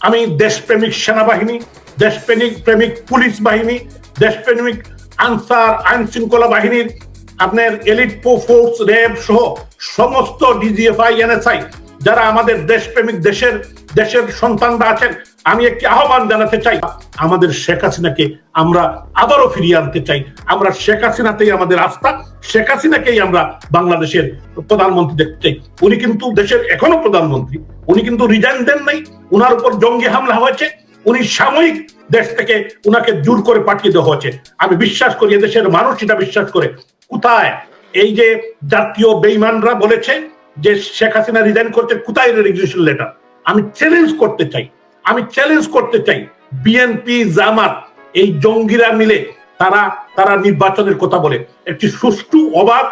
আমি দেশপ্রেমিক সেনাবাহিনী, দেশপ্রেমিক প্রেমিক পুলিশ বাহিনী, দেশপ্রেমিক আনসার আইন শৃঙ্খলা বাহিনীর আপনার এলিট ফোর্স, র্যাব সহ সমস্ত ডিজিএফআই এনএসআই যারা আমাদের দেশপ্রেমিক, দেশের দেশের সন্তানরা আছেন, আমি একটি আহ্বান জানাতে চাই, আমাদের শেখ হাসিনাকে আমরা আবারও ফিরিয়ে আনতে চাই। আমরা শেখ হাসিনাতেই আমাদের আস্থা, শেখ হাসিনাকেই আমরা বাংলাদেশের প্রধানমন্ত্রী দেখতে চাই। উনি কিন্তু দেশের এখনও প্রধানমন্ত্রী, উনি কিন্তু রিজাইন দেন নাই, উনার উপর জঙ্গি হামলা হয়েছে, উনি সাময়িক দেশ থেকে উনাকে জোর করে পাঠিয়ে দেওয়া হয়েছে। আমি বিশ্বাস করি এদেশের মানুষ এটা বিশ্বাস করে। কোথায়? এই যে জাতীয় বেইমানরা বলেছে যে শেখ হাসিনা রিজাইন করতে কোথায় রেজিগনেশন লেটার আমি চ্যালেঞ্জ করতে চাই। আমি চ্যালেঞ্জ করতে চাই বিএনপি জামাত, এই জঙ্গিরা মিলে তারা তারা নির্বাচনের কথা বলে। একটি সুষ্ঠু, অবাধ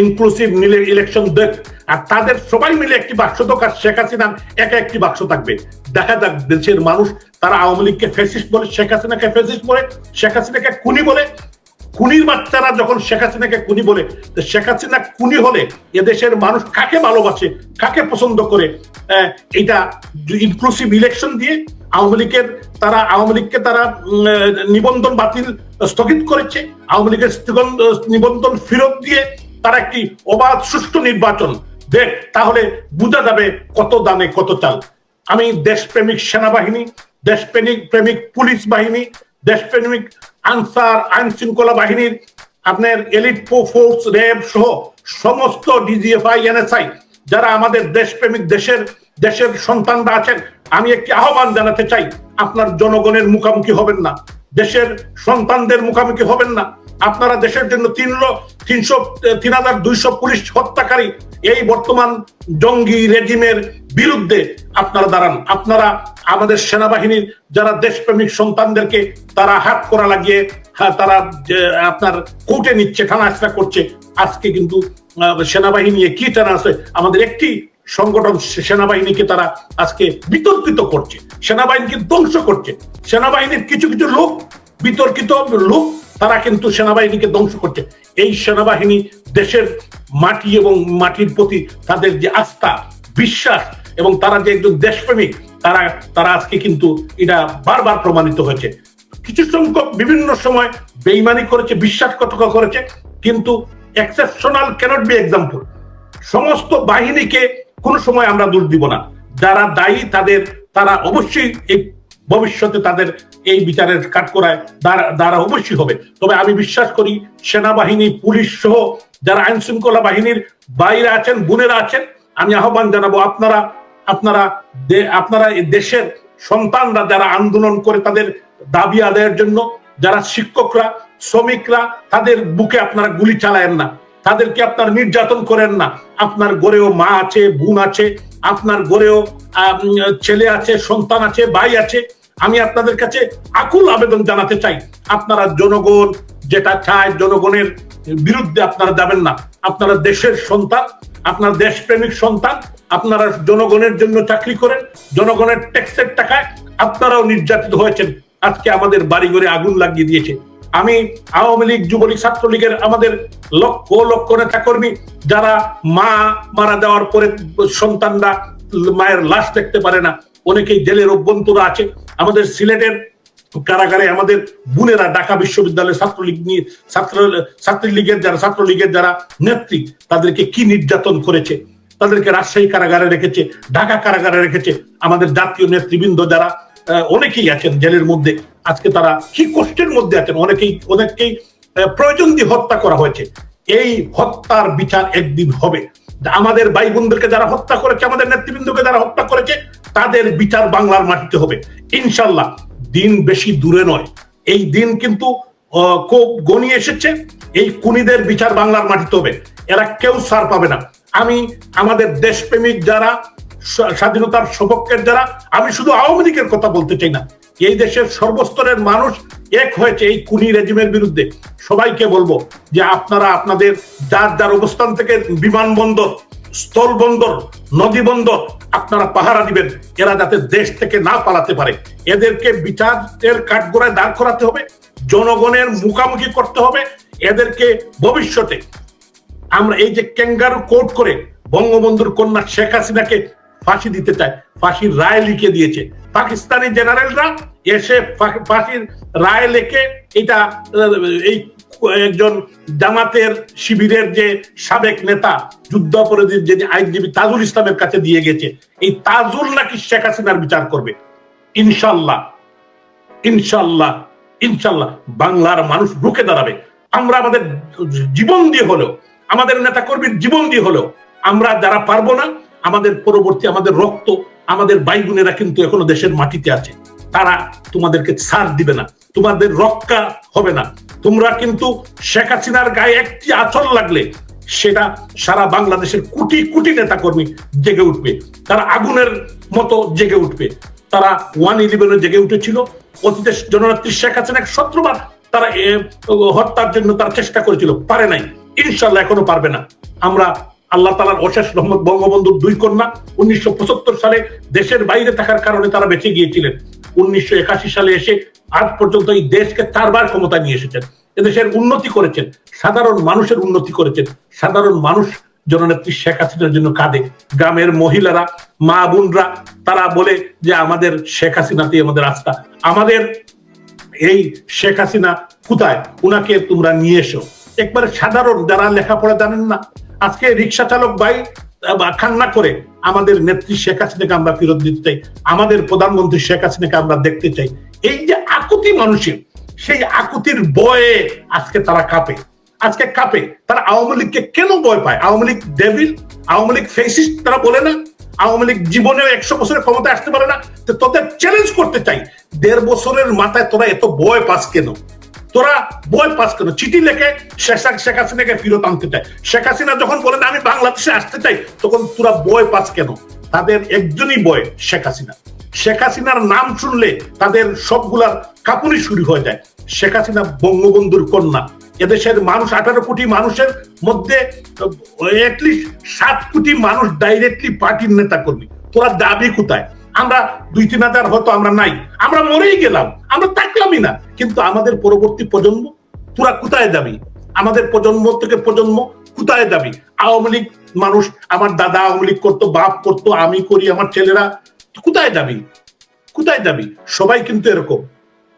ইনক্লুসিভ মিলে ইলেকশন দেখ। আর তাদের সবাই মিলে একটি বাক্স দোকান শেখ হাসিনা একা একটি বাক্স থাকবে। দেখা যাক, দেশের মানুষ, তারা আওয়ামী লীগকে ফেসিস্ট বলে, শেখ হাসিনাকে ফেসিস্ট বলে, শেখ হাসিনাকে খুনি বলে খুনির বাচ্চারা যখন শেখ হাসিনাকে খুনি বলে শেখ হাসিনা খুনি হলে এদেশের মানুষ কাকে ভালোবাসে, কাকে পছন্দ করে? এটা ইনক্লুসিভ ইলেকশন দিয়ে আওয়ামী লীগের তারা, আওয়ামী লীগকে তারা নিবন্ধন বাতিল স্থগিত করেছে, আওয়ামী লীগের নিবন্ধন ফেরত দিয়ে তারা একটি অবাধ সুষ্ঠু নির্বাচন। দেখ, তাহলে বোঝা যাবে কত দামে কত চাল। আমি দেশপ্রেমিক সেনাবাহিনী, দেশপ্রেমিক, প্রেমিক পুলিশ বাহিনী দেশপ্রেমিক আনসার আইন শৃঙ্খলা বাহিনীর আপনার এলিট ফোর্স, র্যাব সহ সমস্ত ডিজিএফআই, এনএসআই যারা আমাদের দেশপ্রেমিক দেশের দেশের সন্তানরা আছেন, আমি একটি আহ্বান জানাতে চাই, আপনার জনগণের মুখোমুখি হবেন না। দেশের সন্তানদের মুখোমুখি হবেন না। আপনারা দেশের জন্য তিন তিনশো, তিন হাজার দুইশো পুলিশ হত্যাকারী এই বর্তমান জঙ্গি রেজিমের বিরুদ্ধে আপনারা দাঁড়ান। আপনারা আমাদের সেনাবাহিনীর যারা দেশপ্রেমিক সন্তানদেরকে তারা হাত করা লাগিয়ে হ্যাঁ, তারা আপনার কোর্টে নিচ্ছে থানা করছে। আজকে কিন্তু সেনাবাহিনী কি টানা আছে? আমাদের একটি সংগঠন সেনাবাহিনীকে তারা আজকে বিতর্কিত করছে। সেনাবাহিনীকে ধ্বংস করছে। সেনাবাহিনীর কিছু কিছু লোক বিতর্কিত লোক তারা কিন্তু সেনাবাহিনীকে ধ্বংস করছে। এই সেনাবাহিনী দেশের মাটি এবং মাটির প্রতি তাদের যে আস্থা বিশ্বাস এবং তারা যে একজন দেশপ্রেমিক, তারা তারা আজকে কিন্তু এটা বারবার প্রমাণিত হয়েছে। কিছু সংখ্যক বিভিন্ন সময় বেইমানি করেছে, বিশ্বাসঘাতকতা করেছে, কিন্তু এক্সেপশনাল ক্যানট বি এক্সাম্পল সমস্ত বাহিনীকে কোন সময় আমরা দোষ দিব না। যারা দায়ী তাদের, তারা অবশ্যই এই ভবিষ্যতে তাদের এই বিচারের কাঠকড়ায় দ্বারা অবশ্যই হবে। তবে আমি বিশ্বাস করি সেনাবাহিনী, পুলিশ সহ যারা আইন শৃঙ্খলা বাহিনীর বাইরে আছেন, বোনেরা আছেন, আমি আহ্বান জানাব আপনারা আপনারা আপনারা দেশের সন্তানরা যারা আন্দোলন করে তাদের দাবি আদায়ের জন্য, যারা শিক্ষকরা, শ্রমিকরা, তাদের বুকে আপনারা গুলি চালায়েন না। তাদেরকে আপনার নির্যাতন করেন না। আপনার গড়েও মা আছে, বোন আছে, আপনার গড়েও ছেলে আছে, সন্তান আছে, ভাই আছে। আমি আপনাদের কাছে আকুল আবেদন জানাতে চাই, আপনারা জনগণ যেটা চায় জনগণের বিরুদ্ধে আপনারা যাবেন না। আপনারা দেশের সন্তান, আপনার দেশপ্রেমিক সন্তান আপনারা জনগণের জন্য চাকরি করেন, জনগণের ট্যাক্সের টাকায় আপনারাও নির্যাতিত হয়েছেন। আজকে আমাদের বাড়ি ঘরে আগুন লাগিয়ে দিয়েছে। আমি আওয়ামী লীগ, যুবলীগ, ছাত্রলীগের আমাদের লক্ষ লক্ষ নেতা কর্মী যারা মা মারা যাওয়ার পরে সন্তানরা মায়ের লাশ দেখতে পারে না, অনেকেই জেলের অভ্যন্তরা আছে। আমাদের সিলেটের কারাগারে আমাদের বোনেরা ঢাকা বিশ্ববিদ্যালয়ের ছাত্রলীগ নিয়ে ছাত্র ছাত্রলীগের যারা ছাত্রলীগের যারা নেত্রী, তাদেরকে কি নির্যাতন করেছে? তাদেরকে রাজশাহী কারাগারে রেখেছে, ঢাকা কারাগারে রেখেছে, আমাদের জাতীয় নেতৃবৃন্দ যারা অনেকেই আছেন জেলের মধ্যে। আজকে তারা কি কষ্টের মধ্যে আছেন? অনেকেই, অনেককেই প্রয়োজন দিয়ে হত্যা করা হয়েছে। এই হত্যার বিচার একদিন হবে। আমাদের ভাই বোনদেরকে যারা হত্যা করেছে, আমাদের নেতৃবৃন্দকে যারা হত্যা করেছে, তাদের বিচার বাংলার মাটিতে হবে। ইনশাল্লাহ দিন বেশি দূরে নয়। এই দিন কিন্তু খুব গনিয়ে এসেছে। এই কুনিদের বিচার বাংলার মাটিতে হবে। এরা কেউ সার পাবে না। আমি আমাদের দেশপ্রেমিক যারা স্বাধীনতার সপক্ষের যারা, আমি শুধু আওয়ামী লীগের কথা বলতে চাই না। এই দেশের সর্বস্তরের মানুষ এক হয়েছে এই কুনি রেজিমের বিরুদ্ধে। সবাইকে বলব যে আপনারা আপনাদের যার যার অবস্থান থেকে বিমানবন্দর স্থল বন্দর নদী বন্দর আপনারা পাহারা দিবেন। এরা যাতে দেশ থেকে না পালাতে পারে। এদেরকে বিচারের কাঠগোড়ায় দাঁড় করাতে হবে, জনগণের মুখামুখি করতে হবে। এদেরকে ভবিষ্যতে আমরা এই যে ক্যাঙ্গারু কোর্ট করে বঙ্গবন্ধুর কন্যা শেখ হাসিনাকে ফাঁসি দিতে চায়, ফাঁসির রায় লিখে দিয়েছে। পাকিস্তানি জেনারেলরা এসে ফাঁসির রায় লেখে এটা, এই একজন জামাতের শিবিরের যে সাবেক নেতা যুদ্ধাপরাধীর যে আইনজীবী তাজুল ইসলামের কাছে দিয়ে গেছে। এই তাজুল নাকি শেখ হাসিনার বিচার করবে? ইনশাল্লাহ ইনশাল্লাহ ইনশাল্লাহ বাংলার মানুষ রুখে দাঁড়াবে। আমরা আমাদের জীবন দিয়ে হলেও আমাদের নেতা কর্মীর জীবন দিয়ে হলেও আমরা যারা পারব না আমাদের পরবর্তী আমাদের রক্ত আমাদের বাইগুনেরা কিন্তু এখনও দেশের মাটিতে আছে। তারা তোমাদেরকে ছাড় দিবে না তোমাদের রক্ষা হবে না। তোমরা কিন্তু শেখ হাসিনার গায়ে একটি আচল লাগলে সেটা সারা বাংলাদেশের কোটি কোটি নেতা কর্মী জেগে উঠবে। তারা আগুনের মতো জেগে উঠবে। তারা ওয়ান ইলেভেনে জেগে উঠেছিল। অতীতে জননেত্রী শেখ হাসিনা সতেরোবার তারা এ, হত্যার জন্য তারা চেষ্টা করেছিল পারে নাই। ইনশাল্লাহ এখনও পারবে না। আমরা আল্লাহ তালার অশেষ রহমত, বঙ্গবন্ধুর দুই কন্যা উনিশশো পঁচাত্তর সালে দেশের বাইরে থাকার কারণে তারা বেঁচে গিয়েছিলেন। উনিশশো সালে এসে আজ পর্যন্ত এই দেশকে চারবার ক্ষমতা নিয়ে এসেছেন। এদেশের উন্নতি করেছেন, সাধারণ মানুষের উন্নতি করেছেন, সাধারণ মানুষ জননেত্রী শেখ হাসিনার জন্য কাঁদে। গ্রামের মহিলারা, মা বোনরা, তারা বলে যে আমাদের শেখ হাসিনাতেই আমাদের আস্থা আমাদের এই শেখ হাসিনা কোথায়? উনাকে তোমরা নিয়ে এসো। একবারে সাধারণ যারা লেখাপড়া জানেন না, আজকে রিক্সা চালক ভাই কান্না করে আমাদের নেত্রী শেখ হাসিনাকে আমরা ফেরত দিতে চাই, আমাদের প্রধানমন্ত্রী শেখ হাসিনাকে আমরা দেখতে চাই। এই যে আকুতি মানুষের, সেই আকুতির বয়ে আজকে তারা কাঁপে। আজকে কাঁপে, তারা আওয়ামী লীগকে কেন ভয় পায়? Awami League devil Awami League fascist তারা বলে না? আওয়ামী লীগ জীবনে একশো বছরের ক্ষমতা আসতে পারে না? তোদের চ্যালেঞ্জ করতে চাই, দেড় বছরের মাথায় তোরা এত ভয় পাস কেন? তোরা ভয় পাস কেন চিঠি লেখে শেখ হাসিনাকে ফেরত আনতে চায় শেখ হাসিনা যখন বলেন, আমি বাংলাদেশে আসতে চাই, তখন তোরা ভয় পাস কেন? তাদের একজনই বয় শেখ হাসিনা। শেখ হাসিনার নাম শুনলে তাদের সবগুলার কাপুনি শুরু হয়ে যায়। শেখ হাসিনা বঙ্গবন্ধুর কন্যা। এদেশের মানুষ, আঠারো কোটি মানুষের মধ্যে সাত কোটি মানুষ ডাইরেক্টলি পার্টির নেতা কর্মী তোরা দাবি কোথায়? আমরা দুই, তিন হাজার হয়তো আমরা নাই। আমরা মরেই গেলাম। আমরা থাকলামই না। কিন্তু আমাদের পরবর্তী প্রজন্ম তোরা কোথায় যাবি? আমাদের প্রজন্ম থেকে প্রজন্ম কোথায় যাবি? আওয়ামী লীগ মানুষ, আমার দাদা আওয়ামী লীগ করতো, বাপ করতো, আমি করি, আমার ছেলেরা কোথায় যাবি? কোথায় যাবি? সবাই কিন্তু এরকম।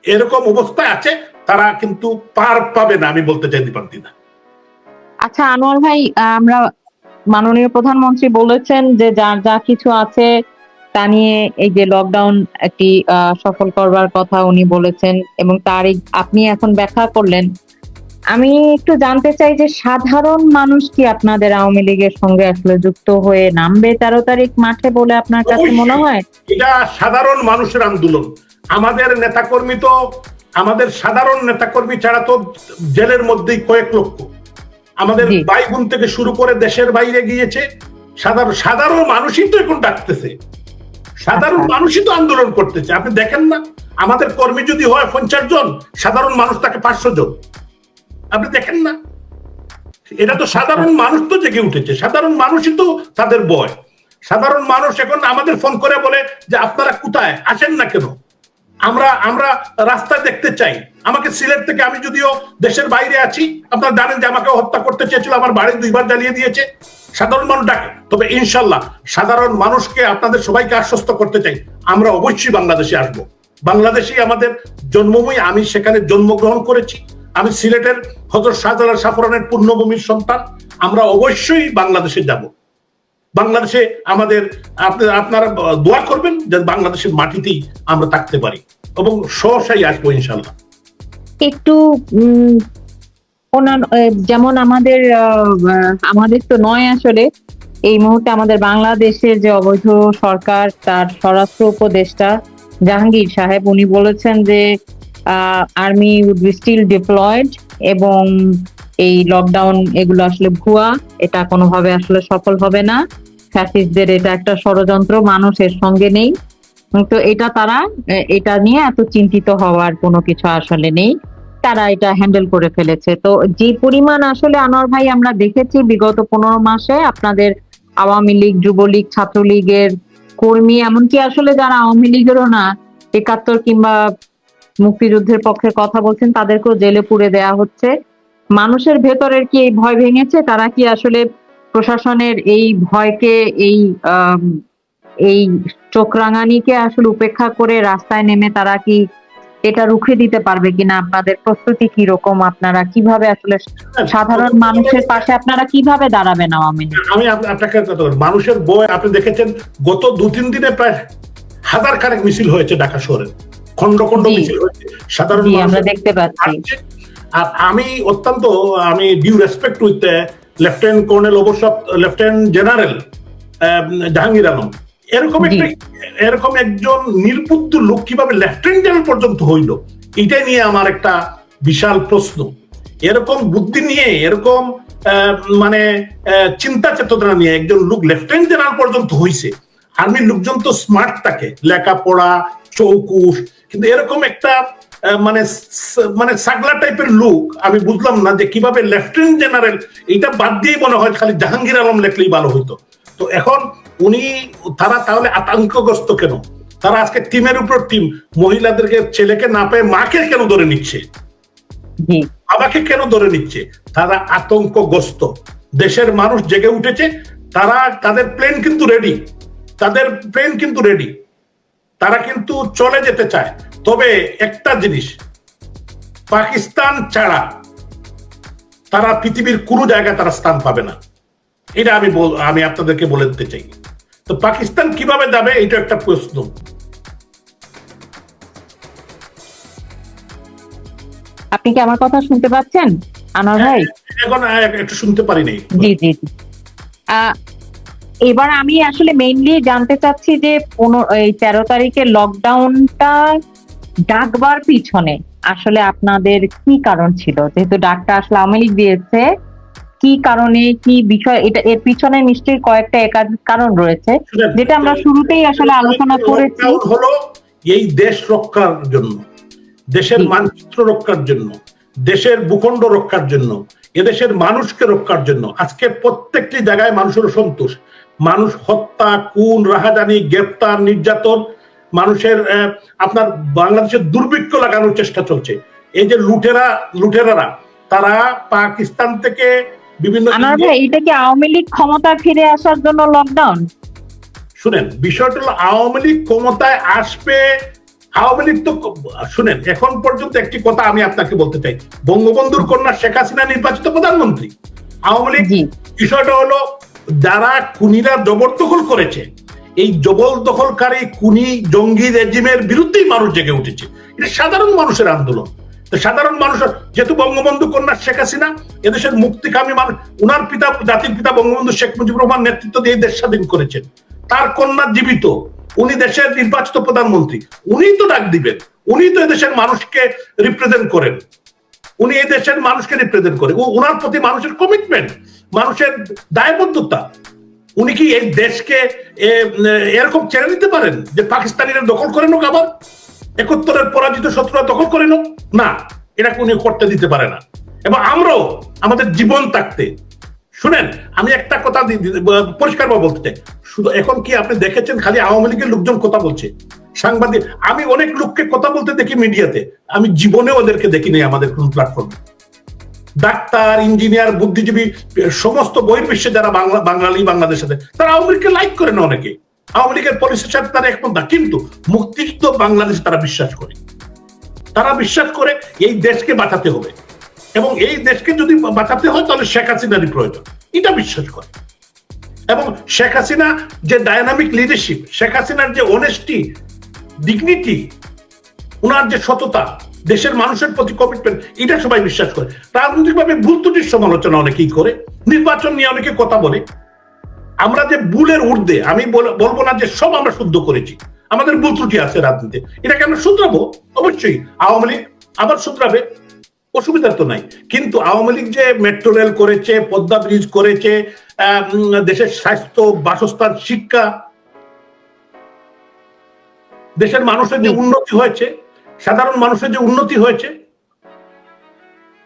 এরকম অবস্থায় আছে, তারা কিন্তু পার পাবে না, আমি বলতে চাই দীপান্তি না। আচ্ছা আনোয়ার ভাই, আমরা মাননীয় প্রধানমন্ত্রী বলেছেন যে যার যা কিছু আছে তা নিয়ে এই যে লকডাউন একটি আহ, সফল করবার কথা উনি বলেছেন এবং তারই আপনি এখন ব্যাখ্যা করলেন। আমি একটু জানতে চাই যে সাধারণ মানুষ কি আপনাদের আওয়ামী লীগের সঙ্গে আসলে যুক্ত হয়ে নামবে তেরো তারিখ মাঠে বলে আপনার কাছে মনে হয়? এটা সাধারণ মানুষের আন্দোলন। আমাদের নেতাকর্মী তো আমাদের সাধারণ নেতাকর্মী ছাড়া তো জেলের মধ্যেই কয়েক লক্ষ। আমাদের। ভাই বোন থেকে শুরু করে দেশের বাইরে গিয়েছে। সাধারণ সাধারণ মানুষই তো এখন ডাকতেছে। সাধারণ। মানুষই তো আন্দোলন করতেছে। আপনি দেখেন না? আমাদের কর্মী যদি হয় পঞ্চাশ জন, সাধারণ মানুষ তাকে পাঁচশো জন। আপনি দেখেন না? এটা তো সাধারণ মানুষ তো জেগে উঠেছে। সাধারণ মানুষই তো তাদের বয় সাধারণ মানুষ এখন আমাদের ফোন করে বলে যে, আপনারা কোথায়? আসেন না কেন? আমরা আমরা রাস্তায় দেখতে চাই। আমাকে সিলেট থেকে আমি যদিও দেশের বাইরে আছি, আপনারা জানেন যে আমাকে হত্যা করতে চেয়েছিল, আমার বাড়ি দুইবার জ্বালিয়ে দিয়েছে। সাধারণ মানুষ ডাকে তবে ইনশাল্লাহ সাধারণ মানুষকে আপনাদের সবাইকে আশ্বস্ত করতে চাই, আমরা অবশ্যই বাংলাদেশে আসব। বাংলাদেশেই আমাদের জন্মভূমি, আমি সেখানে জন্মগ্রহণ করেছি। আমি সিলেটের হজরত শাহজালাল সাফরানের পূর্ণভূমির সন্তান। আমরা অবশ্যই বাংলাদেশে যাব। বাংলাদেশে আমাদের, আপনি, আপনারা দোয়া করবেন যে বাংলাদেশের মাটিতেই আমরা থাকতে পারি। এবং সহসাই আসব ইনশাল্লাহ। একটু যেমন আমাদের আমাদের তো নয় আসলে, এই মুহূর্তে আমাদের বাংলাদেশের যে অবৈধ সরকার, তার স্বরাষ্ট্র উপদেষ্টা জাহাঙ্গীর সাহেব, উনি বলেছেন যে army would be still deployed এবং এই লকডাউন এগুলো আসলে ভুয়া, এটা কোনোভাবে আসলে সফল হবে না। ফ্যাসিস্টদের এটা একটা ষড়যন্ত্র, মানুষের সঙ্গে নেই। তো এটা তারা এটা নিয়ে এত চিন্তিত হওয়ার কোনো কিছু আসলে নেই। তারা এটা হ্যান্ডেল করে ফেলেছে। তো যে পরিমাণ আসলে আনোয়ার ভাই আমরা দেখেছি বিগত পনেরো মাসে আপনাদের আওয়ামী লীগ, যুবলীগ, ছাত্রলীগের কর্মী, এমনকি আসলে যারা আওয়ামী লীগেরও না, একাত্তর কিংবা মুক্তিযুদ্ধের পক্ষে কথা বলছেন, তাদেরকেও জেলে পুরে দেয়া হচ্ছে। মানুষের ভেতরের কি এই ভয় ভেঙেছে? তারা কি আসলে প্রশাসনের এই ভয়কে, এই এই চোখ রাঙানিকে আসলে উপেক্ষা করে রাস্তায় নেমে তারা কি এটা রুখে দিতে পারবে কিনা আপনাদের প্রস্তুতি কি রকম আপনারা কীভাবে আসলে সাধারণ মানুষের পাশে আপনারা কীভাবে দাঁড়াবেন আওয়ামী আমি আপনাকে। মানুষের বই আপনি দেখেছেন গত দু তিন দিনে প্রায় হাজার খানেক মিছিল হয়েছে ঢাকা শহরে। খন্ড খন্ড মিছিল হয়েছে। সাধারণ আমরা দেখতে পাচ্ছি। আর আমি অত্যন্ত আমি due respect with lieutenant colonel অবসর লেফটেন্যান্ট জেনারেল জাহাঙ্গীর আলম। এরকম একটা এরকম একজন নির্বুদ্ধ লোক কীভাবে লেফটেন্যান্ট জেনারেল পর্যন্ত হইল? এটা নিয়ে আমার একটা বিশাল প্রশ্ন। এরকম বুদ্ধি নিয়ে এরকম মানে চিন্তা চেতনা নিয়ে একজন লোক লেফটেন্যান্ট জেনারেল পর্যন্ত হইছে। আর্মির লোকজন তো স্মার্ট থাকে লেখাপড়া চৌকুশ কিন্তু এরকম একটা মানে মানে সাগলা টাইপের লোক আমি বুঝলাম না যে কীভাবে লেফটেন্যান্ট জেনারেল এটা বাদ দিয়ে মনে হয় খালি জাহাঙ্গীর আলম লেখলেই ভালো হইতো। তো এখন উনি তারা তাহলে আতঙ্কগ্রস্ত কেন? তারা আজকে টিমের উপর টিম মহিলাদেরকে ছেলেকে না পেয়ে মাকে কেন ধরে নিচ্ছে? বাবাকে কেন ধরে নিচ্ছে? তারা আতঙ্কগ্রস্ত। দেশের মানুষ জেগে উঠেছে তারা তাদের প্লেন কিন্তু রেডি তাদের প্লেন কিন্তু রেডি তারা কিন্তু চলে যেতে চায়। তবে একটা জিনিস পাকিস্তান ছাড়া তারা পৃথিবীর কোনো জায়গায় তারা স্থান পাবে না। এটা আমি আমি আপনাদেরকে বলে দিতে চাই। তো পাকিস্তান কীভাবে যাবে এটা একটা প্রশ্ন। আপনি কি আমার কথা শুনতে পাচ্ছেন? আনোয়ার ভাই? এখন একটু শুনতে পারি নাই। জি জি এবার আমি আসলে মেইনলি জানতে চাচ্ছি যে এই তেরো তারিখে লকডাউনটা ডাকবার পিছনে আসলে আপনাদের কি কারণ ছিল? যেহেতু ডাকটা আসলে আওয়ামী লীগ দিয়েছে কি কারণে কি বিষয় এটা এর পিছনে নিশ্চয়ই কয়েকটা একাধিক কারণ রয়েছে যেটা আমরা শুরুতেই আসলে আলোচনা করেছি। হলো এই দেশ রক্ষার জন্য দেশের মানচিত্র রক্ষার জন্য দেশের ভূখণ্ড রক্ষার জন্য এদেশের মানুষকে রক্ষার জন্য। আজকে প্রত্যেকটি জায়গায় মানুষের সন্তোষ। মানুষ হত্যা খুন রাহাজানি গ্রেপ্তার নির্যাতন মানুষের আপনার বাংলাদেশের দুর্ভিক্ষ লাগানোর চেষ্টা চলছে। এই যে লুটেরা লুটেরারা তারা পাকিস্তান থেকে বিভিন্ন আনোয়ার ভাই এটা কি আওয়ামী লীগ ক্ষমতা ফিরে আসার জন্য লকডাউন শুনেন বিষয়টা হলো আওয়ামী লীগ ক্ষমতায় আসবে আওয়ামী লীগ তো শুনেন এখন পর্যন্ত একটি কথা আমি আপনাকে বলতে চাই। বঙ্গবন্ধুর কন্যা শেখ হাসিনা নির্বাচিত প্রধানমন্ত্রী। আওয়ামী লীগ বিষয়টা হলো যারা খুনিরা জবরদখল করেছে এই জবরদখলকারী খুনি জঙ্গি রেজিমের বিরুদ্ধেই মানুষ জেগে উঠেছে। এটা সাধারণ মানুষের আন্দোলন। সাধারণ মানুষ যেহেতু বঙ্গবন্ধু কন্যা শেখ হাসিনা, এদেশের মুক্তিকামী মানুষ, উনার পিতা, জাতির পিতা বঙ্গবন্ধু শেখ মুজিবুর রহমান নেতৃত্ব দিয়ে দেশ স্বাধীন করেছেন। তার কন্যা জীবিত, উনি দেশের নির্বাচিত প্রধানমন্ত্রী। উনি তো ডাক দিবেন, উনি তো এদেশের মানুষকে রিপ্রেজেন্ট করেন। উনি এই দেশের মানুষকে রিপ্রেজেন্ট করে ও- ওনার প্রতি মানুষের কমিটমেন্ট মানুষের দায়বদ্ধতা। উনি কি এই দেশকে এরকম ছেড়ে দিতে পারেন যে পাকিস্তানিরা দখল করে নোক আবার? একাত্তরের পরাজিত শত্রুরা দখল করে না এটা উনি করতে দিতে পারে না। এবং আমরাও আমাদের জীবন থাকতে। শুনেন আমি একটা কথা পরিষ্কার বলতে চাই। শুধু এখন কি আপনি দেখেছেন খালি আওয়ামী লীগের লোকজন কথা বলছে? সাংবাদিক আমি অনেক লোককে কথা বলতে দেখি মিডিয়াতে। আমি জীবনে ওদেরকে দেখিনি আমাদের কোন প্ল্যাটফর্মে ডাক্তার ইঞ্জিনিয়ার বুদ্ধিজীবী সমস্ত বহির্বিশ্বে যারা বাংলা বাঙালি বাংলাদেশের থাকে, তারা আওয়ামী লীগকে লাইক করে না অনেকে। আওয়ামী লীগের পলিসির তারা একমত কিন্তু মুক্তিযুদ্ধ বাংলাদেশে তারা বিশ্বাস করে। তারা বিশ্বাস করে এই দেশকে বাঁচাতে হবে। এবং এই দেশকে যদি বাঁচাতে হয়, তাহলে শেখ হাসিনারই প্রয়োজন। এটা বিশ্বাস করে। এবং শেখ হাসিনা যে ডায়নামিক লিডারশিপ শেখ হাসিনার যে অনেস্টি ডিগনিটি ওনার যে সততা, দেশের মানুষের প্রতি কমিটমেন্ট এটা সবাই বিশ্বাস করে। রাজনৈতিকভাবে ভুল ত্রুটির সমালোচনা অনেকেই করে। নির্বাচন নিয়ে অনেকে কথা বলে। আমরা যে ভুলের ঊর্ধ্বে আমি বল- বলব না যে সব আমরা শুদ্ধ করেছি। আমাদের ভুল ত্রুটি আছে রাজনীতিতে। এটাকে আমরা শুধরাবো? অবশ্যই। আওয়ামী লীগ আবার শুধরাবে? অসুবিধা তো নাই। কিন্তু আওয়ামী লীগ যে মেট্রো রেল করেছে পদ্মা ব্রিজ করেছে দেশের স্বাস্থ্য বাসস্থান শিক্ষা দেশের মানুষের যে উন্নতি হয়েছে সাধারণ মানুষের যে উন্নতি হয়েছে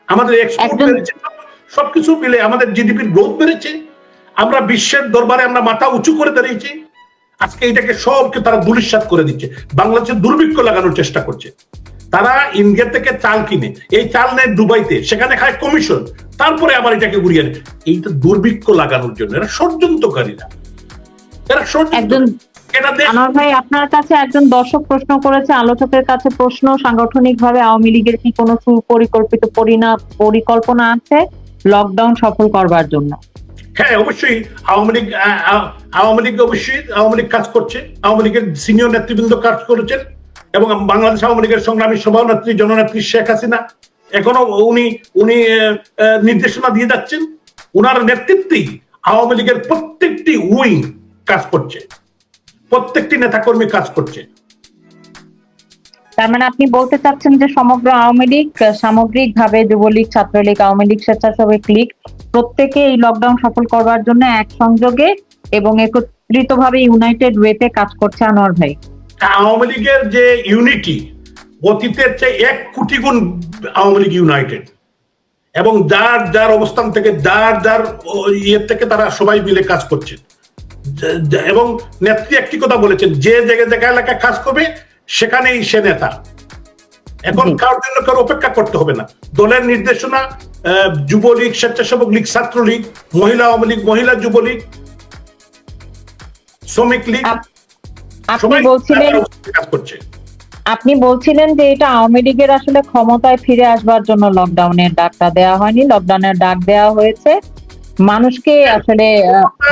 আমাদের এক্সপোর্ট বেড়েছে সবকিছু মিলে আমাদের জিডিপির গ্রোথ বেড়েছে। আমরা বিশ্বের দরবারে আমরা মাথা উঁচু করে দাঁড়িয়েছি। আজকে এটাকে সবকে তারা দুলিশ্বাত করে দিচ্ছে। বাংলাদেশের দুর্ভিক্ষ লাগানোর চেষ্টা করছে। তারা ইন্ডিয়া থেকে চাল কিনে এই চাল নেয় দুবাইতে সেখানে খায় কমিশন তারপরে আবার এটাকে ঘুরিয়ে আনে। এইটা দুর্ভিক্ষ লাগানোর জন্য। এরা ষড়যন্ত্রকারীরা। এরা ষড়যন্ত্র আনোয়ার ভাই আপনার কাছে একজন দর্শক প্রশ্ন করেছে আলোচকের কাছে প্রশ্ন সাংগঠনিকভাবে আওয়ামী লীগের কি কোনো সুপরিকল্পিত পরিকল্পনা আছে? লকডাউন সফল করবার জন্য। হ্যাঁ অবশ্যই আওয়ামী লীগ আওয়ামী লীগ অবশ্যই আওয়ামী লীগ কাজ করছে। আওয়ামী লীগের সিনিয়র নেতৃবৃন্দ কাজ করেছেন এবং বাংলাদেশ আওয়ামী লীগের সংগ্রামী সভানেত্রী জননেত্রী শেখ হাসিনা। এখনও উনি উনি নির্দেশনা দিয়ে যাচ্ছেন। উনার নেতৃত্বেই আওয়ামী লীগের প্রত্যেকটি উইং কাজ করছে। প্রত্যেকটি নেতাকর্মী কাজ করছে। তার মানে আপনি বলতে চাচ্ছেন যে সমগ্র আওয়ামী লীগ সামগ্রিক ভাবে যুবলীগ, ছাত্রলীগ, আওয়ামী লীগ, স্বেচ্ছাসেবক লীগ প্রত্যেকে এই লকডাউন সফল করবার জন্য এক সংযোগে এবং একত্রিত ভাবে ইউনাইটেড ওয়েতে কাজ করছে আনোয়ার ভাই। আওয়ামী লীগের যে ইউনিটি অতীতের চেয়ে এক কোটি গুণ আওয়ামী লীগ ইউনাইটেড এবং যার যার অবস্থান থেকে, যার যার ইয়ের থেকে তারা সবাই মিলে কাজ করছে। এবং নেত্রী একটি কথা বলেছেন, যে জায়গায় জায়গায় এলাকায় কাজ করবে সেখানেই সে নেতা। এখন কারোর জন্য কারও অপেক্ষা করতে হবে না। দলের নির্দেশনা যুবলীগ স্বেচ্ছাসেবক লীগ ছাত্রলীগ মহিলা আওয়ামী লীগ মহিলা যুবলীগ শ্রমিক লীগ আপনি বলছিলেন কাজ করছে। আপনি বলছিলেন যে এটা আওয়ামী লীগের আসলে ক্ষমতায় ফিরে আসবার জন্য লকডাউনের ডাকটা দেওয়া হয়নি। লকডাউনের ডাক দেওয়া হয়েছে। মানুষকে আসলে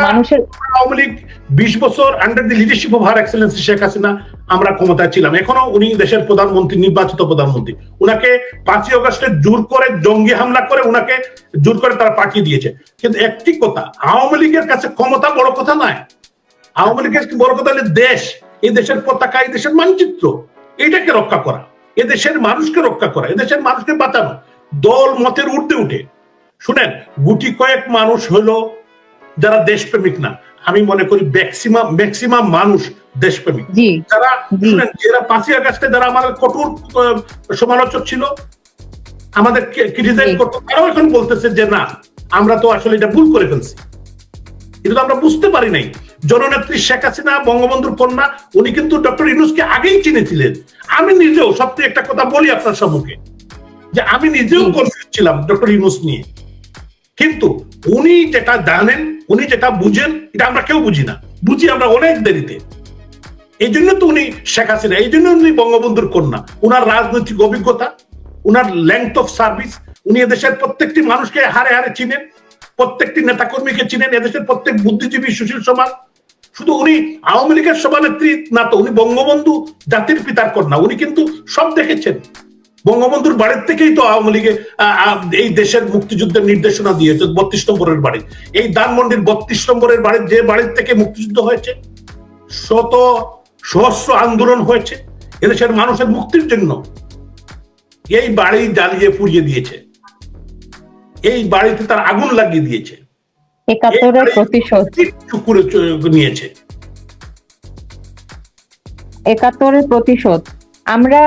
মানুষের আওয়ামী লীগ বিশ বছর under the leadership of her excellency Sheikh Hasina আমরা ক্ষমতায় ছিলাম। এখনও উনি দেশের প্রধানমন্ত্রী, নির্বাচিত প্রধানমন্ত্রী। উনাকে পাঁচই অগস্টে জোর করে জঙ্গি হামলা করে উনাকে জোর করে তারা পাঠিয়ে দিয়েছে। কিন্তু একটি কথা, আওয়ামী লীগের কাছে ক্ষমতা বড় কথা নয়। আওয়ামী লীগের বড় কথা হলে দেশ। এই দেশের পতাকা এই দেশের মানচিত্র। এটাকে রক্ষা করা। এ দেশের মানুষকে রক্ষা করা এদেশের মানুষকে বাঁচানো। দল মতের উঠতে উঠে শুনেন গুটি কয়েক মানুষ হলো যারা দেশপ্রেমিক না। আমি মনে করি ম্যাক্সিমাম ম্যাক্সিমাম মানুষ দেশপ্রেমিক। যারা শুনেন যারা পাঁচই আগস্টে যারা আমাদের কঠোর সমালোচক ছিল আমাদের ক্রিটিসাইজ করতো তারাও এখন বলতেছে যে না আমরা তো আসলে এটা ভুল করে ফেলছি। এটা তো আমরা বুঝতে পারি নাই। জননেত্রী শেখ হাসিনা বঙ্গবন্ধুর কন্যা উনি কিন্তু ডক্টর ইউনুসকে আগেই চিনেছিলেন। আমি নিজেও সত্যি একটা কথা বলি আপনার সম্মুখে যে আমি নিজেও কনফিউজ ছিলাম ডক্টর ইউনুস নিয়ে। কিন্তু উনি যেটা জানেন, উনি যেটা বুঝেন, এটা আমরা কেউ বুঝি না। বুঝি আমরা অনেক দেরিতে। এই জন্য তো উনি শেখ হাসিনা, এই জন্য উনি বঙ্গবন্ধুর কন্যা। উনার রাজনৈতিক অভিজ্ঞতা, উনার লেংথ অফ সার্ভিস উনি এদেশের প্রত্যেকটি মানুষকে হারে হারে চিনেন, প্রত্যেকটি নেতাকর্মীকে চিনেন, এদেশের প্রত্যেক বুদ্ধিজীবী সুশীল সমাজ। শুধু উনি আওয়ামী লীগের সভানেত্রী না তো, উনি বঙ্গবন্ধু জাতির পিতার কন্যা। উনি কিন্তু সব দেখেছেন। বঙ্গবন্ধুর বাড়ির থেকেই তো আওয়ামী লীগে এই দেশের মুক্তিযুদ্ধের নির্দেশনা দিয়েছে বত্রিশ নম্বরের বাড়ি। এই ধানমন্ডির বত্রিশ নম্বরের বাড়ির যে বাড়ির থেকে মুক্তিযুদ্ধ হয়েছে শত সহস্র আন্দোলন হয়েছে এদেশের মানুষের মুক্তির জন্য এই বাড়ি জ্বালিয়ে পুড়িয়ে দিয়েছে। এই বাড়িতে তার আগুন লাগিয়ে দিয়েছে। একাত্তরের প্রতিশোধ। নিয়েছে। একাত্তরের প্রতিশোধ। আমরা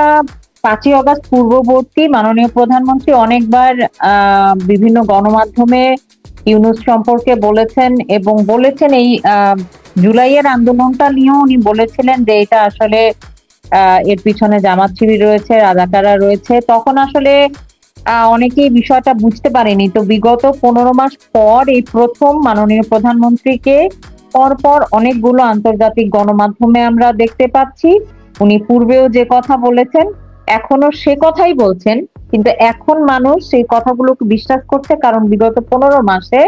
পাঁচই অগস্ট পূর্ববর্তী মাননীয় প্রধানমন্ত্রী অনেকবার বিভিন্ন গণমাধ্যমে ইউনুস সম্পর্কে বলেছেন এবং বলেছেন এই জুলাইয়ের আন্দোলনটা নিয়েও উনি বলেছিলেন যে এটা আসলে এর পিছনে জামাত শিবির রয়েছে রাজাকারা রয়েছে। তখন আসলে অনেকেই বিষয়টা বুঝতে পারেনি। তো বিগত পনেরো মাস পর এই প্রথম মাননীয় প্রধানমন্ত্রীকে পরপর অনেকগুলো আন্তর্জাতিক গণমাধ্যমে আমরা দেখতে পাচ্ছি। উনি পূর্বেও যে কথা বলেছেন এখনও সে কথাই বলছেন, কিন্তু এখন মানুষ সেই কথাগুলোকে বিশ্বাস করছে, কারণ বিগত পনেরো মাসে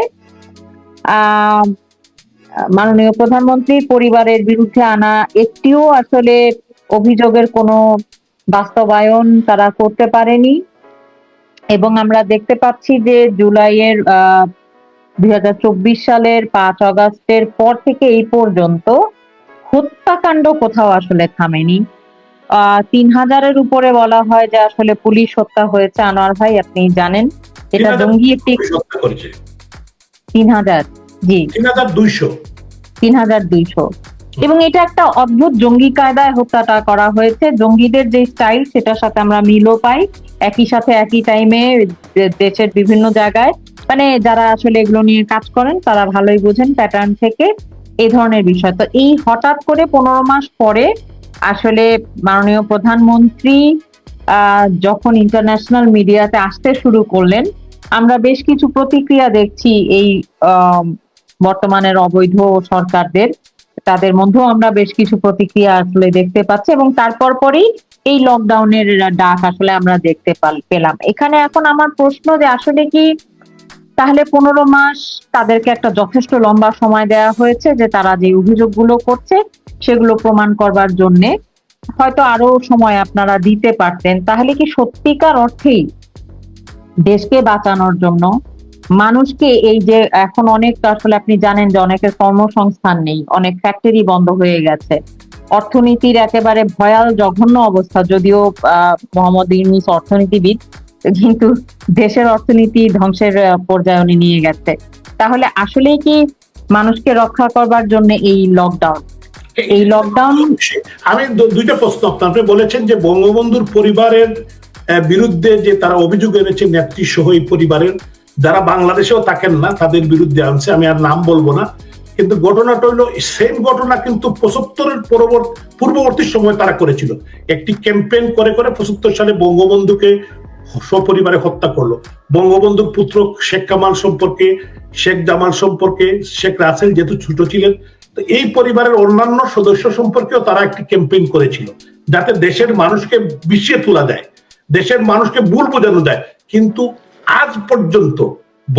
মাননীয় প্রধানমন্ত্রী পরিবারের বিরুদ্ধে আনা একটিও আসলে অভিযোগের কোনো বাস্তবায়ন তারা করতে পারেনি। এবং আমরা দেখতে পাচ্ছি যে জুলাইয়ের দুই সালের পাঁচ আগস্টের পর থেকে এই পর্যন্ত হত্যাকাণ্ড কোথাও আসলে থামেনি। তিন হাজারের উপরে বলা হয় যে আসলে পুলিশ হত্যা হয়েছে। আনোয়ার ভাই আপনি জানেন? এটা জঙ্গি একটি তিন হাজার জি। তিন হাজার দুইশো। তিন হাজার দুইশো। এবং এটা একটা অদ্ভুত জঙ্গি কায়দায় হত্যাটা করা হয়েছে। জঙ্গিদের যে স্টাইল সেটার সাথে আমরা মিলও পাই। একই সাথে একই টাইমে দেশের বিভিন্ন জায়গায়। মানে যারা আসলে এগুলো নিয়ে কাজ করেন তারা ভালোই বোঝেন প্যাটার্ন থেকে এই ধরনের বিষয়। তো এই হঠাৎ করে পনেরো মাস পরে আসলে মাননীয় প্রধানমন্ত্রী যখন ইন্টারন্যাশনাল মিডিয়াতে আসতে শুরু করলেন, আমরা বেশ কিছু প্রতিক্রিয়া দেখছি এই বর্তমানের অবৈধ সরকারদের। তাদের মধ্যেও আমরা বেশ কিছু প্রতিক্রিয়া আসলে দেখতে পাচ্ছি এবং তারপর পরেই এই লকডাউনের ডাক আসলে আমরা দেখতে পাল- পেলাম। এখানে এখন আমার প্রশ্ন যে আসলে কি তাহলে পনেরো মাস তাদেরকে একটা যথেষ্ট লম্বা সময় দেওয়া হয়েছে যে তারা যে অভিযোগগুলো করছে সেগুলো প্রমাণ করবার জন্য। হয়তো আরও সময় আপনারা দিতে পারতেন। তাহলে কি সত্যিকার অর্থেই দেশকে বাঁচানোর জন্য মানুষকে এই যে এখন অনেক আসলে আপনি জানেন যে অনেকের কর্মসংস্থান নেই অনেক ফ্যাক্টরি বন্ধ হয়ে গেছে। অর্থনীতির একেবারে ভয়াল জঘন্য অবস্থা। যদিও আহ, মোহাম্মদ ইউনিস অর্থনীতিবিদ কিন্তু দেশের অর্থনীতি ধ্বংসের পর্যায়ে উনি নিয়ে গেছে। তাহলে আসলেই কি মানুষকে রক্ষা করবার জন্য এই লকডাউন এই লকডাউন আমি দুইটা প্রশ্ন আপনি বলেছেন যে বঙ্গবন্ধুর পরিবারের বিরুদ্ধে যে তারা অভিযোগ এনেছে নেত্রী সহ এই পরিবারের, যারা বাংলাদেশেও থাকেন না, তাদের বিরুদ্ধে আনছে, আমি আর নাম বলব না। কিন্তু ঘটনাটা হলো সেম ঘটনা কিন্তু পঁচাত্তরের পরবর্তী পূর্ববর্তী সময় তারা করেছিল। একটি ক্যাম্পেইন করে করে পঁচাত্তর সালে বঙ্গবন্ধুকে সপরিবারে হত্যা করল। বঙ্গবন্ধুর পুত্র শেখ কামাল সম্পর্কে, শেখ জামাল সম্পর্কে, শেখ রাসেল যেহেতু ছোট ছিলেন, তো এই পরিবারের অন্যান্য সদস্য সম্পর্কেও তারা একটি ক্যাম্পেইন করেছিল, যাতে দেশের মানুষকে বিষিয়ে তোলা যায়, দেশের মানুষকে ভুল বোঝানো দেয় কিন্তু আজ পর্যন্ত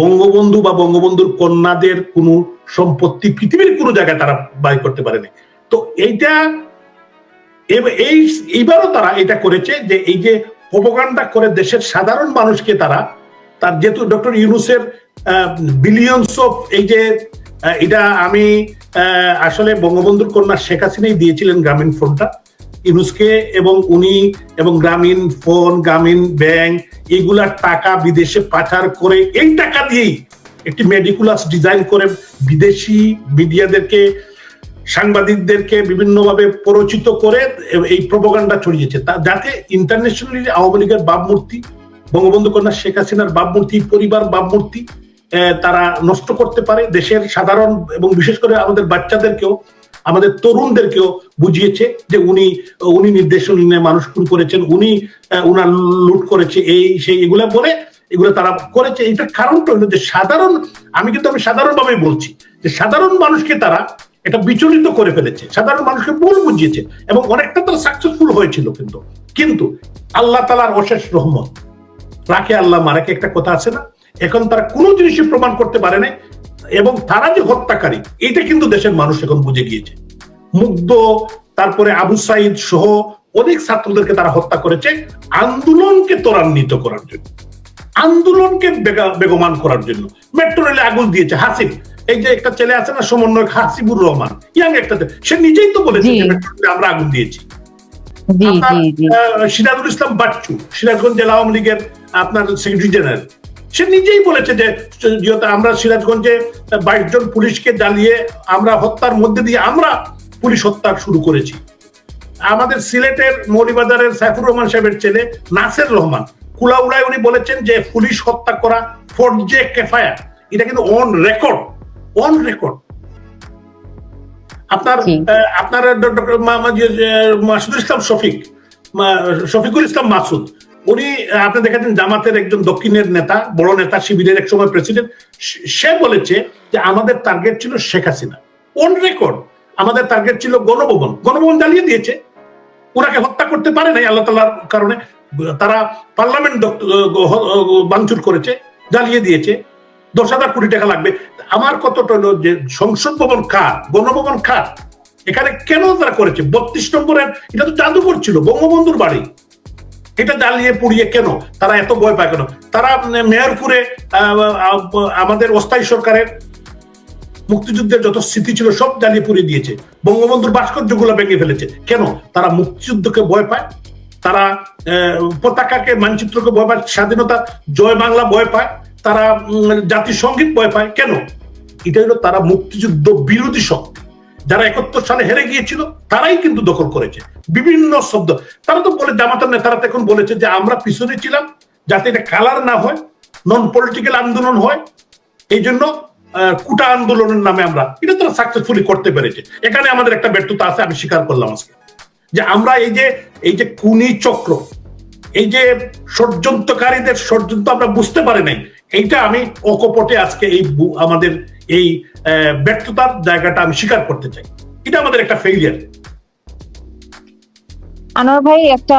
বঙ্গবন্ধু বা বঙ্গবন্ধুর কন্যাদের কোনো সম্পত্তি পৃথিবীর কোনো জায়গায় তারা বাই করতে পারেনি। তো এইটা এই, এইবারও তারা এটা করেছে যে এই যে প্রোপাগান্ডা করে দেশের সাধারণ মানুষকে তারা, তার যেহেতু ডক্টর ইউনুসের বিলিয়নস অফ এই যে এটা আমি আসলে বঙ্গবন্ধুর কন্যা শেখ হাসিনাই দিয়েছিলেন গ্রামীণ ফোনটা। ইউনুসকে এবং উনি এবং গ্রামীণ ফোন, গ্রামীণ ব্যাংক, এগুলার টাকা বিদেশে পাচার করে, এই টাকা দিয়েই একটি মেডিকুলাস ডিজাইন করে বিদেশি মিডিয়াদেরকে সাংবাদিকদেরকে বিভিন্নভাবে প্ররোচিত করে এই প্রোপাগান্ডা ছড়িয়েছে। তা যাতে ইন্টারন্যাশনালি আওয়ামী লীগের ভাবমূর্তি বঙ্গবন্ধু কন্যা শেখ হাসিনার ভাবমূর্তি পরিবার আহ, তারা নষ্ট করতে পারে। দেশের সাধারণ এবং বিশেষ করে আমাদের বাচ্চাদেরকেও আমাদের তরুণদেরকেও বুঝিয়েছে যে উনি উনি নির্দেশন নিয়ে মানুষ খুন করেছেন উনি উনার লুট করেছে এই সেই এগুলা বলে এগুলো তারা করেছে। এটার কারণটা হলো যে সাধারণ আমি কিন্তু আমি সাধারণভাবে বলছি যে সাধারণ মানুষকে তারা এটা বিচলিত করে ফেলেছে। সাধারণ মানুষকে ভুল বুঝিয়েছে এবং অনেকটা তারা সাকসেসফুল হয়েছিল কিন্তু। কিন্তু আল্লাহ তালার অশেষ রহমত। রাখে আল্লাহ মারাকে একটা কথা আছে না? এখন তারা কোনো জিনিসই প্রমাণ করতে পারে নাই এবং তারা যে হত্যাকারী, এটা কিন্তু দেশের মানুষ এখন বুঝে গিয়েছে। মুগ্ধ, তারপরে আবু সাইদ সহ অনেক ছাত্রদেরকে তারা হত্যা করেছে আন্দোলনকে ত্বরান্বিত করার জন্য। আন্দোলনকে বেগা- বেগমান করার জন্য। মেট্রো রেলে আগুন দিয়েছে, হাসিব। এই যে একটা ছেলে আছে না সমন্বয়ক হাসিবুর রহমান ইয়াং একটা সে নিজেই তো বলেছে জি। আমরা আগুন দিয়েছি। জি জি জি। সিরাজুল ইসলাম বাচ্চু সিরাজগঞ্জ জেলা আওয়ামী লীগের আপনার সেক্রেটারি জেনারেল সে নিজেই বলেছে যে যেহেতু আমরা সিরাজগঞ্জে বাইশ জন পুলিশকে জ্বালিয়ে আমরা হত্যার মধ্যে দিয়ে আমরা পুলিশ হত্যা শুরু করেছি। আমাদের সিলেটের মৌলিবাজারের সাইফুর রহমান সাহেবের ছেলে নাসের রহমান কুলাউড়ায় উনি বলেছেন যে পুলিশ হত্যা করা ফরজে কেফায়া এটা কিন্তু অন রেকর্ড অন রেকর্ড আপনার আপনার ডক্টর মাসুদুল ইসলাম শফিক শফিকুল ইসলাম মাসুদ উনি আপনি দেখেছেন জামাতের একজন দক্ষিণের নেতা বড় নেতা শিবিরের এক সময় প্রেসিডেন্ট সে বলেছে যে আমাদের টার্গেট ছিল শেখ হাসিনা। অন রেকর্ড আমাদের টার্গেট ছিল গণভবন। গণভবন জ্বালিয়ে দিয়েছে। ওনাকে হত্যা করতে পারে নাই আল্লাহ তালার কারণে। তারা পার্লামেন্ট ভাঙচুর করেছে জ্বালিয়ে দিয়েছে। দশ হাজার কোটি টাকা লাগবে। আমার কতটা হলো যে সংসদ ভবন কার গণভবন কার? এখানে কেন তারা করেছে? বত্রিশ নম্বরের এটা তো জাদুঘর ছিল বঙ্গবন্ধুর বাড়ি। এটা জ্বালিয়ে পুড়িয়ে কেন? তারা এত ভয় পায় কেন? তারা আহ, আমাদের অস্থায়ী সরকারের মুক্তিযুদ্ধের যত স্মৃতি ছিল সব জ্বালিয়ে পুড়িয়ে দিয়েছে। বঙ্গবন্ধুর ভাস্কর্যগুলো ভেঙে ফেলেছে। কেন? তারা মুক্তিযুদ্ধকে ভয় পায়? তারা পতাকাকে মানচিত্রকে ভয় পায়? স্বাধীনতা জয় বাংলা ভয় পায়? তারা জাতীয় ভয় পায়। কেন? এটা হলো তারা মুক্তিযুদ্ধ বিরোধী শক্তি। যারা একাত্তর সালে হেরে গিয়েছিল, তারাই কিন্তু দখল করেছে। বিভিন্ন শব্দ। তারা তো বলে, জামাতার নেতারা তো এখন বলেছে যে, আমরা পিছনে ছিলাম, যাতে এটা কালার না হয় নন পলিটিক্যাল আন্দোলন হয়। এই জন্য কুটা আন্দোলনের নামে আমরা এটা তারা সাকসেসফুলি করতে পেরেছে। এখানে আমাদের একটা ব্যর্থতা আছে, আমি স্বীকার করলাম আজকে। যে আমরা এই যে এই যে কুনি চক্র, এই যে ষড়যন্ত্রকারীদের ষড়যন্ত্র আমরা বুঝতে পারি নাই। এইটা আমি অকপটে আজকে এই আমাদের এই ব্যর্থতার জায়গাটা আমি স্বীকার করতে চাই। এটা আমাদের একটা ফেইলিয়ার আনোয়ার ভাই, একটা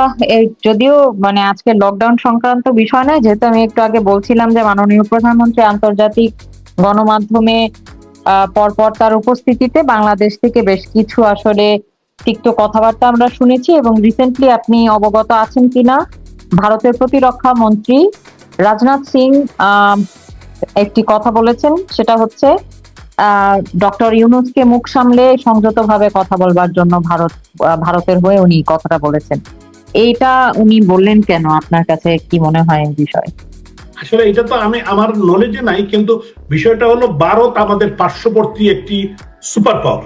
যদিও মানে আজকে লকডাউন সংক্রান্ত বিষয় নয়, যেহেতু আমি একটু আগে বলছিলাম যে মাননীয় প্রধানমন্ত্রী আন্তর্জাতিক গণমাধ্যমে পরপর তার উপস্থিতিতে বাংলাদেশ থেকে বেশ কিছু আসলে তিক্ত কথাবার্তা আমরা শুনেছি এবং রিসেন্টলি আপনি অবগত আছেন কিনা, ভারতের প্রতিরক্ষা মন্ত্রী রাজনাথ সিং একটি কথা বলেছেন সেটা হচ্ছে ডক্টর ইউনুসকে মুখ সামলে সংযতভাবে কথা বলবার জন্য ভারত ভারতের হয়ে উনি কথাটা বলেছেন। এইটা উনি বললেন কেন? আপনার কাছে কি মনে হয় এই বিষয়ে? আসলে এটা তো আমি আমার নলেজে নাই কিন্তু বিষয়টা হলো ভারত আমাদের পার্শ্ববর্তী একটি সুপার পাওয়ার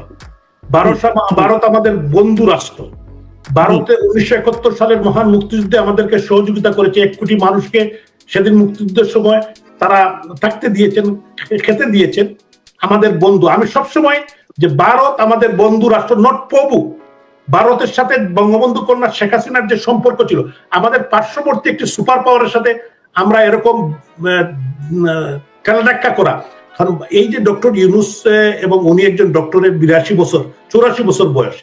ভারত ভারত আমাদের বন্ধু রাষ্ট্র। ভারতে উনিশশো একাত্তর সালের মহান মুক্তিযুদ্ধে আমাদেরকে সহযোগিতা করেছে এক কোটি মানুষকে সেদিন মুক্তিযুদ্ধের সময় তারা থাকতে দিয়েছেন, খেতে দিয়েছেন আমাদের বন্ধু। আমি সবসময় যে ভারত আমাদের বন্ধু রাষ্ট্র, নট প্রভু, ভারতের সাথে বঙ্গবন্ধু কন্যা শেখ হাসিনার যে সম্পর্ক ছিল, আমাদের পার্শ্ববর্তী একটি সুপার পাওয়ারের সাথে আমরা এরকম খেলাধাক্কা করা। কারণ এই যে ডক্টর ইউনুস এবং উনি একজন ডক্টরের বিরাশি বছর, চৌরাশি বছর বয়স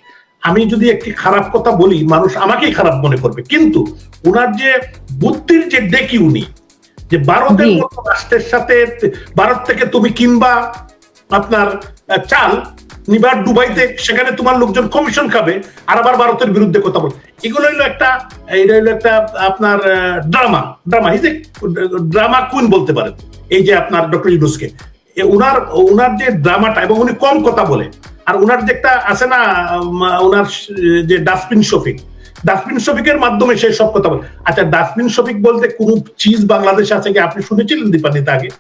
আমি যদি একটি খারাপ কথা বলি মানুষ আমাকেই খারাপ মনে করবে। কিন্তু উনার যে বুদ্ধির যে ডেকি উনি যে ভারতের মতো রাষ্ট্রের সাথে ভারত থেকে তুমি কিনবা আপনার চাল নিবার দুবাইতে সেখানে তোমার লোকজন কমিশন খাবে আর আবার ভারতের বিরুদ্ধে কথা বল এগুলো হলো একটা এটা হলো একটা আপনার ড্রামা ড্রামা এই যে ড্রামা কুইন বলতে পারেন। এই যে আপনার ডক্টর ইউনুসকে। এ উনার উনার যে ড্রামাটা এবং উনি কম কথা বলে, আর উনার যে একটা আছে না উনার যে ডাস্টবিন শফিক, ডাস্টবিন শফিকের মাধ্যমে সেই সব কথা বলে। আচ্ছা ডাস্টবিন শফিক বলতে কোন চিজ বাংলাদেশ আছে কি? আপনি শুনেছিলেন দীপানিতা আগে?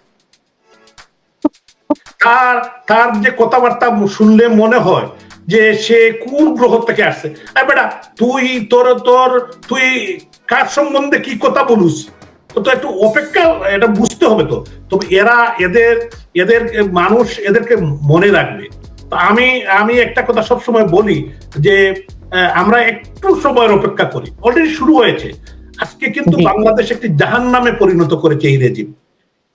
তার তার যে কথাবার্তা শুনলে মনে হয় যে সে কোন গ্রহ থেকে আসছে। বেটা, তুই তোর তোর, তুই কার সম্বন্ধে কি কথা বলুস? তো একটু অপেক্ষা এটা বুঝতে হবে তো। তবে এরা এদের এদের মানুষ এদেরকে মনে রাখবে। আমি আমি একটা কথা সবসময় বলি যে আমরা একটু সময়ের অপেক্ষা করি। অলরেডি শুরু হয়েছে। আজকে কিন্তু বাংলাদেশ একটি জাহান নামে পরিণত করেছে এই রেজিম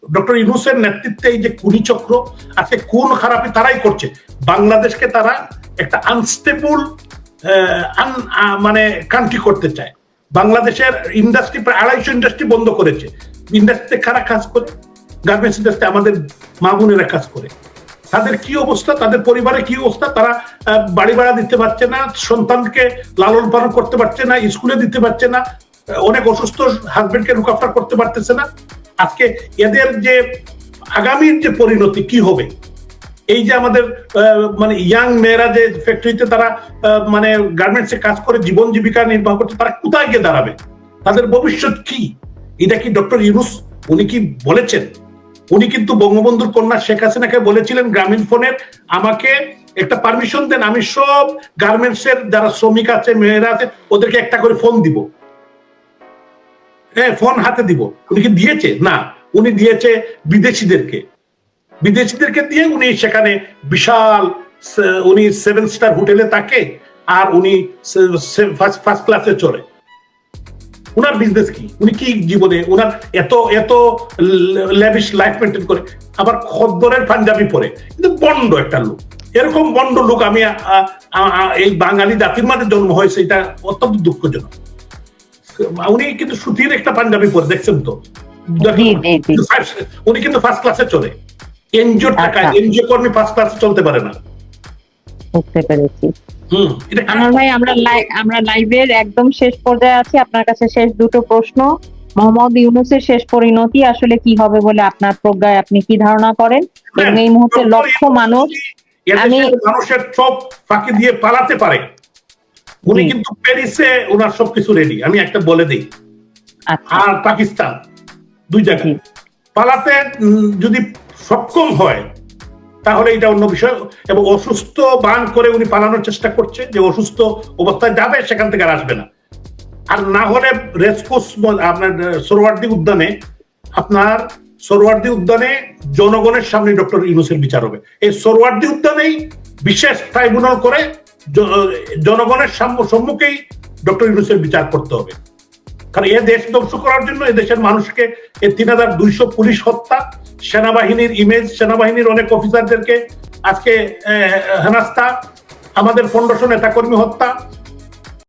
ডক্টর ইউনুসের নেতৃত্বে এই যে কুড়ি চক্র আজকে কোন খারাপি তারাই করছে। বাংলাদেশকে তারা একটা আনস্টেবল মানে কান্ট্রি করতে চায়। বাংলাদেশের ইন্ডাস্ট্রি প্রায় আড়াইশো ইন্ডাস্ট্রি বন্ধ করেছে। ইন্ডাস্ট্রিতে কারা কাজ করে? গার্মেন্টস ইন্ডাস্ট্রি আমাদের মা বোনেরা কাজ করে। তাদের কি অবস্থা? তাদের পরিবারে কি অবস্থা? তারা বাড়ি ভাড়া দিতে পারছে না, সন্তানকে লালন পালন করতে পারছে না, স্কুলে দিতে পারছে না, অনেক অসুস্থ হাজবেন্ডকে রুকাফটা করতে পারতেছে না। আজকে এদের যে আগামীর যে পরিণতি কি হবে? এই যে আমাদের মানে ইয়াং মেয়েরা যে ফ্যাক্টরিতে তারা মানে গার্মেন্টসে কাজ করে, জীবন জীবিকা নির্বাহ করছে, তারা কোথায় গিয়ে দাঁড়াবে? তাদের ভবিষ্যৎ কি? এটা কি ডক্টর ইউনুস, উনি কি বলেছেন? উনি কিন্তু বঙ্গবন্ধুর কন্যা শেখ হাসিনাকে বলেছিলেন গ্রামীণ ফোনের, আমাকে একটা পারমিশন দেন, আমি সব গার্মেন্টস এর যারা শ্রমিক আছে, মেয়েরা আছে, ওদেরকে একটা করে ফোন দিব। হ্যাঁ ফোন হাতে দিব। উনি কি দিয়েছে? না, উনি দিয়েছে বিদেশিদেরকে। বিদেশিদেরকে দিয়ে উনি সেখানে বিশাল উনি সেভেন স্টার হোটেলে থাকে আর উনি ফার্স্ট ক্লাসে চলে উনার বিজনেস কি? উনি কি জীবনে উনার এত এত ল্যাভিশ লাইফ মেনটেন করে? আবার খদ্দরের পাঞ্জাবি পরে। কিন্তু বন্ড একটা লোক। এরকম বন্ড লোক আমি এই বাঙালি জাতির মাঝে জন্ম হয়েছে এটা অত্যন্ত দুঃখজনক। উনি কিন্তু সুতির একটা পাঞ্জাবি পরে দেখছেন তো? উনি কিন্তু ফার্স্ট ক্লাসে চলে এনজিও টাকা আচ্ছা। এনজিও কর্মী ফার্স্ট ক্লাসে চলতে পারে না। বুঝতে পেরেছি। আনোয়ার ভাই আমরা আমরা লাইভের একদম শেষ পর্যায়ে আছি। আপনার কাছে শেষ দুটো প্রশ্ন। মোহাম্মদ ইউনুসের শেষ পরিণতি আসলে কি হবে বলে আপনার প্রজ্ঞায় আপনি কি ধারণা করেন? এবং এই মুহূর্তে লক্ষ মানুষ আমি- মানুষের চোখ ফাঁকি দিয়ে পালাতে পারে। উনি কিন্তু প্যারিসে ওনার সবকিছু রেডি আমি একটা বলে দিই। আচ্ছা। আর পাকিস্তান দুই জায়গায়। পালাতে যদি সক্ষম হয় তাহলে এটা অন্য বিষয়। এবং অসুস্থ বান করে উনি পালানোর চেষ্টা করছে যে অসুস্থ অবস্থায় যাবে সেখান থেকে আর আসবে না। আর না হলে রেসকোর্স আপনার আহ, সোরওয়ার্দী উদ্যানে আপনার সোরওয়ার্দী উদ্যানে জনগণের সামনে ডক্টর ইউনুসের বিচার হবে। এই সোরওয়ার্দী উদ্যানেই বিশেষ ট্রাইব্যুনাল করে জনগণের সাম- সম্মুখেই ডক্টর ইউনুসের বিচার করতে হবে। কারণ এ দেশ ধ্বংস করার জন্য দেশের মানুষকে এ তিন হাজার দুইশো পুলিশ হত্যা, সেনাবাহিনীর ইমেজ সেনাবাহিনীর অনেক অফিসারদেরকে আজকে হেনাস্তা আমাদের ফাউন্ডেশন নেতাকর্মী হত্যা